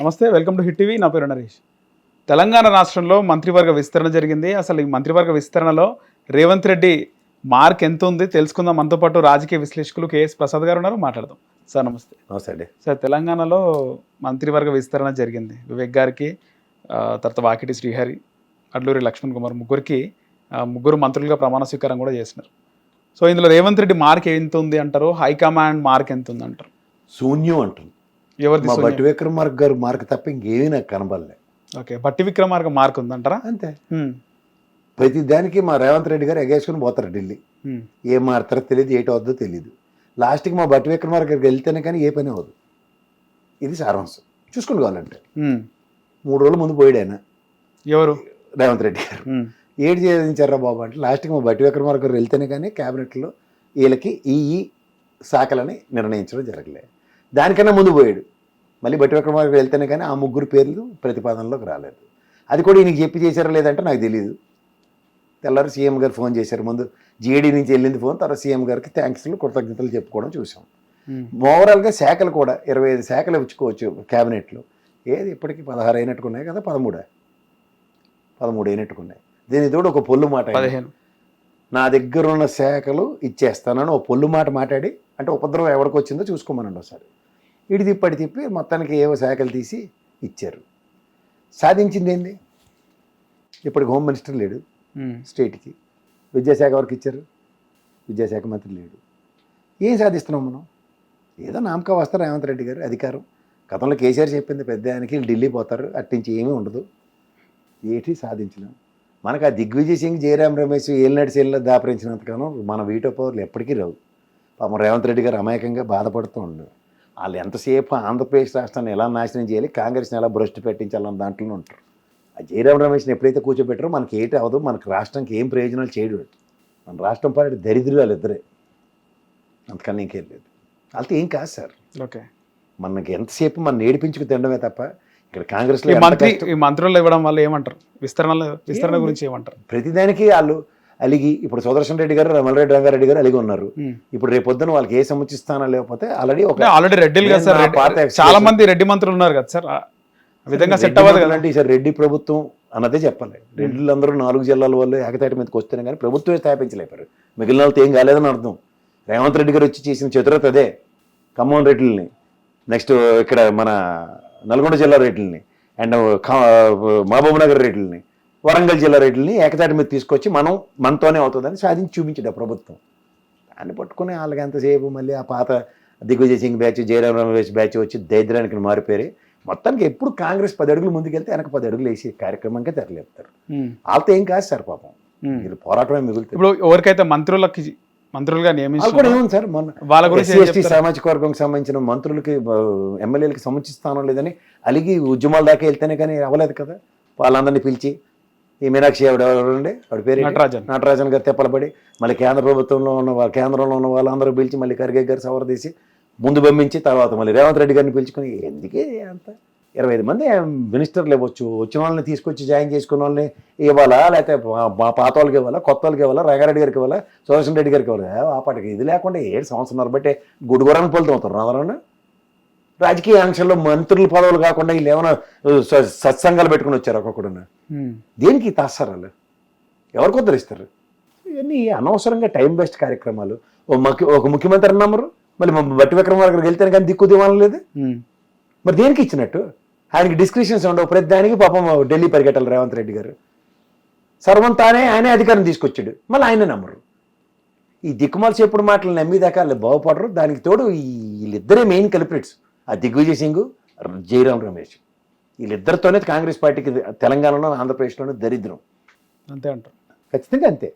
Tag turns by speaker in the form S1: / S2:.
S1: నమస్తే welcome to hit TV. నా పేరు నరేష్. తెలంగాణ రాష్ట్రంలో మంత్రివర్గ విస్తరణ జరిగింది. అసలు ఈ మంత్రివర్గ విస్తరణలో రేవంత్ రెడ్డి మార్క్ ఎంత ఉంది తెలుసుకుందాం. మనతో పాటు రాజకీయ విశ్లేషకులు కేఎస్ ప్రసాద్ గారు ఉన్నారు. మాట్లాడదాం. సార్ నమస్తే.
S2: నమస్తే అండి.
S1: సార్ తెలంగాణలో మంత్రివర్గ విస్తరణ జరిగింది. వివేక్ గారికి తర్వాత వాకిటి శ్రీహరి అడ్లూరి లక్ష్మణ్ కుమార్ ముగ్గురికి ముగ్గురు మంత్రులుగా ప్రమాణ స్వీకారం కూడా చేసినారు. సో ఇందులో రేవంత్ రెడ్డి మార్క్ ఎంత ఉంది అంటారు? హైకమాండ్ మార్క్ ఎంత ఉంది అంటారు
S2: శూన్యం అంటుంది. మా? బట్టి విక్రమార్క గారు మార్క్ తప్ప ఇంకేమీ నాకు కనబడలే.
S1: ఓకే బట్టి విక్రమార్క మార్క్ ఉందంటారా?
S2: అంతే. ప్రతి దానికి మా రేవంత్ రెడ్డి గారు ఎగేసుకుని పోతారు ఢిల్లీ. ఏం మారుతారో తెలియదు ఏటి వద్దో తెలియదు. లాస్ట్కి మా బట్టి విక్రమార్క గారికి వెళ్తేనే కానీ ఏ పని అవ్వదు. ఇది సారాంశం. చూసుకుని కావాలంటే. మూడు రోజుల ముందు పోయాడు ఆయన.
S1: ఎవరు?
S2: రేవంత్ రెడ్డి గారు. ఏడు చేయించారా బాబు అంటే లాస్ట్కి మా బట్టి విక్రమార్క గారు వెళ్తేనే కానీ క్యాబినెట్లో వీళ్ళకి ఈ ఈ శాఖలని నిర్ణయించడం జరగలే. దానికన్నా ముందు పోయాడు. మళ్ళీ బట్టి విక్రమార్క వెళ్తేనే కానీ ఆ ముగ్గురు పేర్లు ప్రతిపాదనలోకి రాలేదు. అది కూడా ఈయనకి చెప్పి చేశారా లేదంటే నాకు తెలియదు తెల్లారి సీఎం గారు ఫోన్ చేశారు. ముందు జీఏడీ నుంచి వెళ్ళింది ఫోన్ తర్వాత సీఎం గారికి థ్యాంక్స్లు కృతజ్ఞతలు చెప్పుకోవడం చూసాం. ఓవరాల్గా శాఖలు కూడా ఇరవై ఐదు శాఖలు ఇచ్చుకోవచ్చు క్యాబినెట్లో. ఏది ఇప్పటికి పదహారు అయినట్టుకున్నాయి కదా? పదమూడా? పదమూడు అయినట్టుకున్నాయి దీని తోడు ఒక పొల్లు మాట నా దగ్గర ఉన్న శాఖలు ఇచ్చేస్తానని ఒక పొల్లు మాట మాట్లాడి అంటే ఉపద్రవం ఎవరికి వచ్చిందో చూసుకోమనండి ఒకసారి. ఇటు తిప్పటి తిప్పి మొత్తానికి ఏవో శాఖలు తీసి ఇచ్చారు. సాధించింది ఏంది ఇప్పటికి హోమ్ మినిస్టర్ లేడు. స్టేట్కి. విద్యాశాఖ వరకు ఇచ్చారు. విద్యాశాఖ మంత్రి లేడు. ఏం సాధిస్తున్నాం మనం? ఏదో నామకా వస్తారు రేవంత్ రెడ్డి గారు అధికారం. గతంలో కేసీఆర్ చెప్పింది పెద్ద ఆయనకి ఢిల్లీ పోతారు అట్టించి ఏమీ ఉండదు. ఏటి సాధించలేం మనకు ఆ దిగ్విజయ్ సింగ్ జయరాం రమేష్ ఏలినాటి సేల్లో దాపరించినంతగానో మన వీటో పవర్లు ఎప్పటికీ రావు. పాపం రేవంత్ రెడ్డి గారు అమాయకంగా బాధపడుతూ ఉండు వాళ్ళు ఎంతసేపు ఆంధ్రప్రదేశ్ రాష్ట్రాన్ని ఎలా నాశనం చేయాలి కాంగ్రెస్ని ఎలా భ్రష్టు పెట్టించాలన్న దాంట్లో ఉంటారు. ఆ జయరాం రమేష్ని ఎప్పుడైతే కూర్చోబెట్టారో మనకి ఏటి అవ్వదు మనకు రాష్ట్రానికి ఏం ప్రయోజనాలు చేయడు. మన రాష్ట్రం పాడి దరిద్రులు ఇద్దరే. అంతకన్నా ఇంకేం లేదు. వాళ్ళతో ఏం కాదు సార్.
S1: ఓకే.
S2: మనకి ఎంతసేపు మనం నేర్పించుకు తినడమే తప్ప ఇక్కడ కాంగ్రెస్లో
S1: మంత్రి మంత్రులు ఇవ్వడం వల్ల ఏమంటారు? విస్తరణలో విస్తరణ
S2: ఏముంది?
S1: గురించి ఏమంటారు?
S2: ప్రతిదానికి వాళ్ళు అలిగి ఇప్పుడు సుదర్శన్ రెడ్డి గారు రమణరెడ్డి రంగారెడ్డి గారు అలిగి ఉన్నారు. ఇప్పుడు రేపు పొద్దున వాళ్ళకి ఏ సముచిస్తానో లేకపోతే ఆల్రెడీ ఒక
S1: ఆల్రెడీ రెడ్డిలు కదా సార్. రెడ్డి-
S2: పాత
S1: చాలా మంది రెడ్డి మంత్రులు ఉన్నారు కదా సార్. విధంగా సెట్
S2: రెడ్డి
S1: అవ్వదు
S2: మంత్రులు
S1: కదా
S2: అంటే ఈసారి రెడ్డి ప్రభుత్వం అన్నదే చెప్పాలి. రెడ్డిలందరూ నాలుగు జిల్లాల వాళ్ళు ఏకతాటి మీదకి వస్తేనే కానీ ప్రభుత్వమే స్థాపించలేపారు మిగిలిన వాళ్ళతో ఏం కాలేదని అర్థం రేవంత్ రెడ్డి గారు వచ్చి చేసిన చతురత అదే ఖమ్మం రెడ్డిని నెక్స్ట్ ఇక్కడ మన నల్గొండ జిల్లా రెడ్డిని అండ్ మహబూబ్ నగర్ రెడ్డిని వరంగల్ జిల్లా రెడ్డిని ఏకతాటి మీద తీసుకొచ్చి మనం మనతోనే అవుతుందని సాధించి చూపించాడు ప్రభుత్వం. దాన్ని పట్టుకుని వాళ్ళకి ఎంతసేపు మళ్ళీ ఆ పాత దిగ్విజయ్ సింగ్ బ్యాచ్ జయరాం రమేష్ బ్యాచ్ వచ్చి దరిద్రానికి మారిపోయి మొత్తానికి ఎప్పుడు కాంగ్రెస్ పది అడుగులు ముందుకెళ్తే వెనక పది అడుగులు వేసి కార్యక్రమంగా తెరలేపుతారు. వాళ్ళతో ఏం కాదు సార్ పాపం. వీళ్ళు పోరాటమే మిగులుతుంది.
S1: ఇప్పుడు ఎవరికైతే మంత్రులకి మంత్రులుగా నియమించారు
S2: సార్? మొన్న
S1: వాళ్ళ గురించి
S2: ఎస్టీ? సామాజిక వర్గంకి సంబంధించిన మంత్రులకి ఎమ్మెల్యేలకి సముచిస్తానం లేదని అలిగి ఉద్యమాల దాకా వెళ్తేనే కానీ అవ్వలేదు కదా? వాళ్ళందరినీ పిలిచి ఈ మీనాక్షి ఆవిడ ఎవరండి? ఆవిడ పేరు?
S1: నటరాజన్.
S2: నటరాజన్ గారు తెప్పలబడి మళ్ళీ కేంద్ర ప్రభుత్వంలో ఉన్న కేంద్రంలో ఉన్న వాళ్ళందరూ పిలిచి మళ్ళీ ఖర్గే గారు సవరదీసి ముందు పంపించి తర్వాత మళ్ళీ రేవంత్ రెడ్డి గారిని పిలుచుకొని ఎందుకే అంత? ఇరవై ఐదు మంది మినిస్టర్లు ఇవ్వచ్చు? వచ్చిన వాళ్ళని తీసుకొచ్చి జాయిన్ చేసుకున్న వాళ్ళని ఇవ్వాలా? లేకపోతే మా- పాత వాళ్ళకి ఇవ్వాలా? కొత్త వాళ్ళకి ఇవ్వాలా? రంగారెడ్డి గారికి ఇవ్వాలా? సుదర్శన్ రెడ్డి గారికి ఇవ్వాలా? ఆ పాటకి ఇది లేకుండా ఏడు సంవత్సరాలు బట్టే గుడిగురాన్ని పోలుతూ అవుతారు రాదరన్నా రాజకీయ ఆంక్షల్లో మంత్రుల పదవులు కాకుండా వీళ్ళు ఏమైనా సత్సంగాలు పెట్టుకుని వచ్చారు ఒక్కొక్కడు
S1: హ్మ్.
S2: దేనికి తాస్తారు వాళ్ళు ఎవరికి ఉద్ధరిస్తారు ఇవన్నీ అనవసరంగా టైం వేస్ట్ కార్యక్రమాలు. ఒక ముఖ్యమంత్రి నమ్మరు మళ్ళీ బట్టి విక్రమార్కకి వెళ్తేనే కానీ దిక్కు దివానం లేదు. మరి దేనికి ఇచ్చినట్టు? ఆయనకి డిస్క్రిప్షన్స్ ఉండవు. ప్రతి దానికి పాపం ఢిల్లీ పరిగెట్టాలి రేవంత్ రెడ్డి గారు. సర్వం తానే ఆయనే అధికారం తీసుకొచ్చాడు. మళ్ళీ ఆయనే నమ్మరు. ఈ దిక్కుమాల చెప్పుడు మాటలు నమ్మేదాకా వాళ్ళు బాగుపడరు. దానికి తోడు వీళ్ళిద్దరే మెయిన్ కల్ప్రిట్స్. ఆ దిగ్విజయ్ సింగ్ జయరాం రమేష్. వీళ్ళిద్దరితోనే కాంగ్రెస్ పార్టీకి తెలంగాణలో ఆంధ్రప్రదేశ్లోనే దరిద్రం.
S1: అంతే అంటారు.
S2: ఖచ్చితంగా అంతే.